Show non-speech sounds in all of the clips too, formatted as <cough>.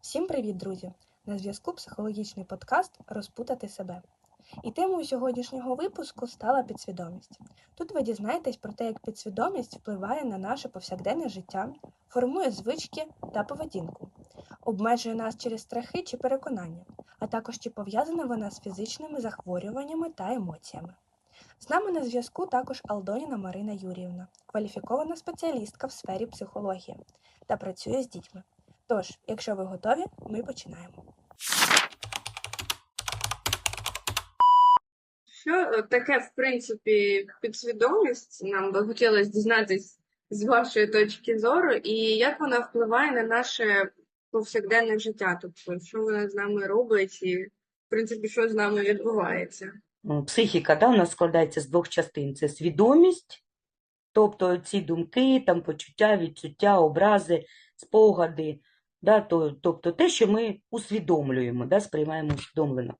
Всім привіт, друзі! На зв'язку психологічний подкаст Розпутати себе. І темою сьогоднішнього випуску стала підсвідомість. Тут ви дізнаєтесь про те, як підсвідомість впливає на наше повсякденне життя, формує звички та поведінку, обмежує нас через страхи чи переконання, а також чи пов'язана вона з фізичними захворюваннями та емоціями. З нами на зв'язку також Алдоніна Марина Юріївна, кваліфікована спеціалістка в сфері психології та працює з дітьми. Тож, якщо ви готові, ми починаємо. Що таке, в принципі, підсвідомість? Нам би хотілося дізнатись з вашої точки зору, і як вона впливає на наше повсякденне життя? Тобто, що вона з нами робить, і, в принципі, що з нами відбувається? Психіка да, у нас складається з двох частин: це свідомість, тобто ці думки, там, почуття, відчуття, образи, спогади, да, то, тобто те, що ми усвідомлюємо, да, сприймаємо усвідомлено.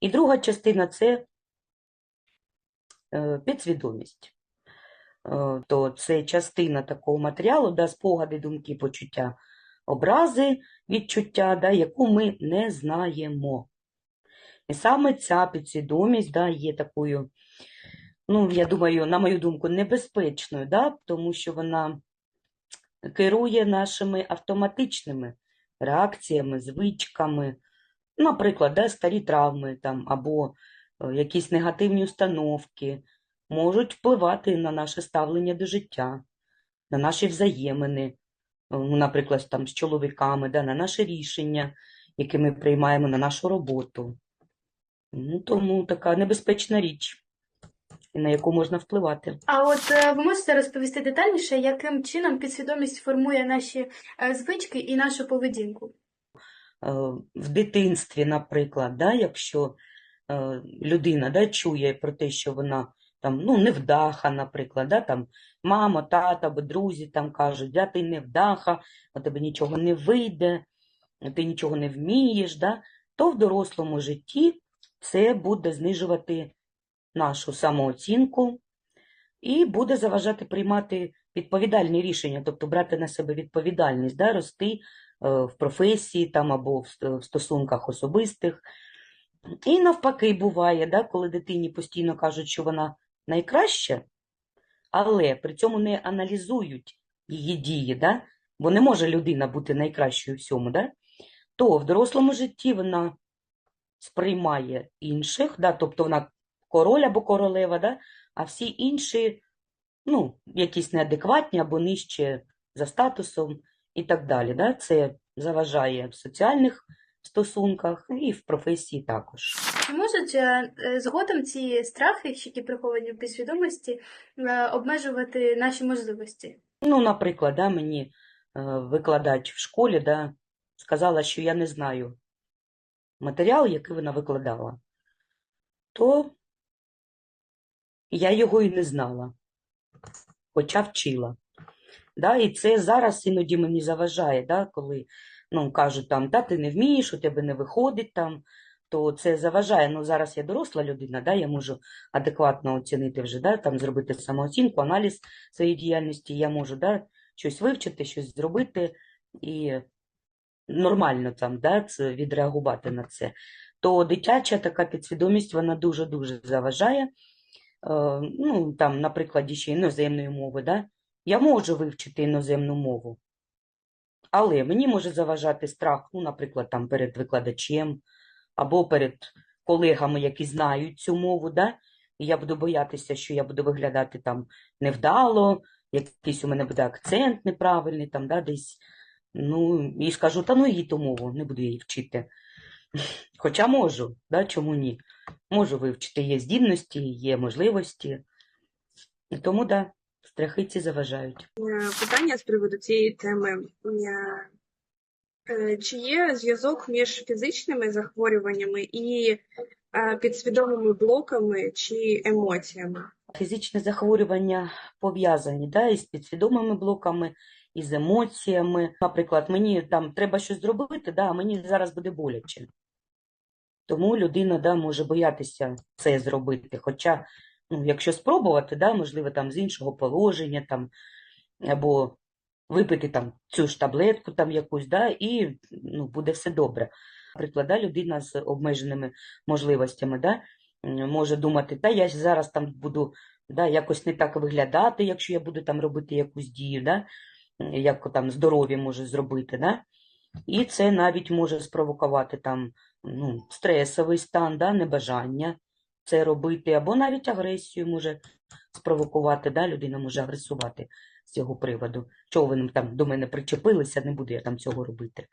І друга частина це е, підсвідомість. Е, то це частина такого матеріалу, да, спогади, думки, почуття, образи, відчуття, да, яку ми не знаємо. І саме ця підсвідомість да, є такою, ну, я думаю, на мою думку, небезпечною, да, тому що вона керує нашими автоматичними реакціями, звичками, наприклад, да, старі травми там, або е, якісь негативні установки можуть впливати на наше ставлення до життя, на наші взаємини, е, ну, наприклад, там, з чоловіками, да, на наше рішення, яке ми приймаємо на нашу роботу. Ну, тому така небезпечна річ, на яку можна впливати. А от е, ви можете розповісти детальніше, яким чином підсвідомість формує наші е, звички і нашу поведінку? Е, В дитинстві, наприклад, да, якщо е, людина да, чує про те, що вона там, ну, невдаха, наприклад, да, там, мама, тата або друзі там кажуть, да, ти невдаха, у тебе нічого не вийде, ти нічого не вмієш, да, то в дорослому житті це буде знижувати нашу самооцінку і буде заважати приймати відповідальні рішення, тобто брати на себе відповідальність, да, рости е, в професії там, або в стосунках особистих. І навпаки буває, да, коли дитині постійно кажуть, що вона найкраща, але при цьому не аналізують її дії, да, бо не може людина бути найкращою всьому, да, то в дорослому житті вона сприймає інших, да, тобто вона король або королева, да, а всі інші, ну, якісь неадекватні або нижче за статусом і так далі. Да? Це заважає в соціальних стосунках і в професії також. Чи можуть е, згодом ці страхи, які приховані в підсвідомості, е, обмежувати наші можливості? Ну, наприклад, да, мені е, викладач в школі да, сказала, що я не знаю матеріал, який вона викладала, то я його і не знала, хоча вчила. Да, і це зараз іноді мені заважає, да, коли ну, кажуть, там, да, ти не вмієш, у тебе не виходить там, то це заважає. Ну, зараз я доросла людина, да, я можу адекватно оцінити вже, да, там, зробити самооцінку, аналіз своєї діяльності, я можу да, щось вивчити, щось зробити і нормально там, да, це, відреагувати на це. То дитяча така підсвідомість, вона дуже-дуже заважає. Е, ну, там, на прикладі ще іноземної мови, да? Я можу вивчити іноземну мову, але мені може заважати страх, ну, наприклад, там перед викладачем або перед колегами, які знають цю мову, да? І я буду боятися, що я буду виглядати там невдало, якийсь у мене буде акцент неправильний, там, да, десь. Ну, і скажу, та ну їй ту мову, не буду її вчити. <laughs> Хоча можу, да, чому ні? Можу вивчити, є здібності, є можливості. І тому, да, страхи ці заважають. Е, Питання з приводу цієї теми. Е, Чи є зв'язок між фізичними захворюваннями і е, підсвідомими блоками чи емоціями? Фізичні захворювання пов'язані да, із підсвідомими блоками, із емоціями. Наприклад, мені там треба щось зробити, да, а мені зараз буде боляче. Тому людина да, може боятися це зробити. Хоча, ну, якщо спробувати, да, можливо, там з іншого положення, там, або випити там цю ж таблетку там якусь, да, і ну, буде все добре. Наприклад, да, людина з обмеженими можливостями, да, може думати, та я зараз там буду да, якось не так виглядати, якщо я буду там робити якусь дію, да, як там здоров'я може зробити, да. І це навіть може спровокувати там ну, стресовий стан, да, небажання це робити, або навіть агресію може спровокувати, да, людина може агресувати з цього приводу. Чого ви там до мене причепилися, не буду я там цього робити.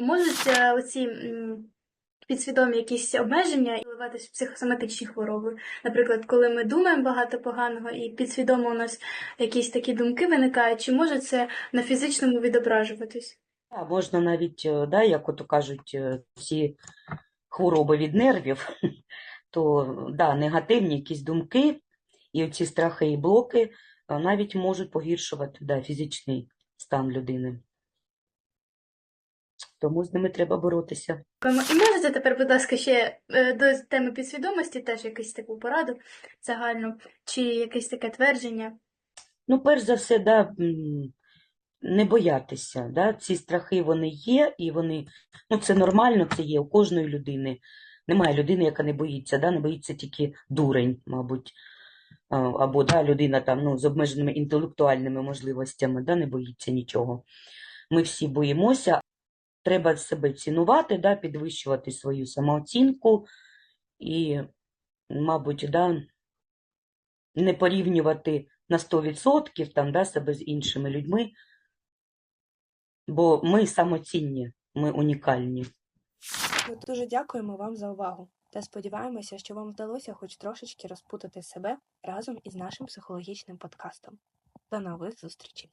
Можуть е, оці підсвідомі якісь обмеження впливатись в психосоматичні хвороби. Наприклад, коли ми думаємо багато поганого і підсвідомо у нас якісь такі думки виникають, чи може це на фізичному відображуватись? А можна навіть, е, да, як ото кажуть, е, всі хвороби від нервів, <laughs> то да, негативні якісь думки і ці страхи і блоки навіть можуть погіршувати да, фізичний стан людини. Тому з ними треба боротися. І можете тепер, будь ласка, ще е, до теми підсвідомості теж якусь таку пораду загальну, чи якесь таке твердження? Ну, перш за все, да, не боятися. Да? Ці страхи вони є, і вони, ну, це нормально, це є у кожної людини. Немає людини, яка не боїться, да? не боїться тільки дурень, мабуть. Або да, людина там, ну, з обмеженими інтелектуальними можливостями, да, не боїться нічого. Ми всі боїмося. Треба себе цінувати, да, підвищувати свою самооцінку і, мабуть, да, не порівнювати на 100% там, да, себе з іншими людьми, бо ми самоцінні, ми унікальні. Ми дуже дякуємо вам за увагу та сподіваємося, що вам вдалося хоч трошечки розпутати себе разом із нашим психологічним подкастом. До нових зустрічей!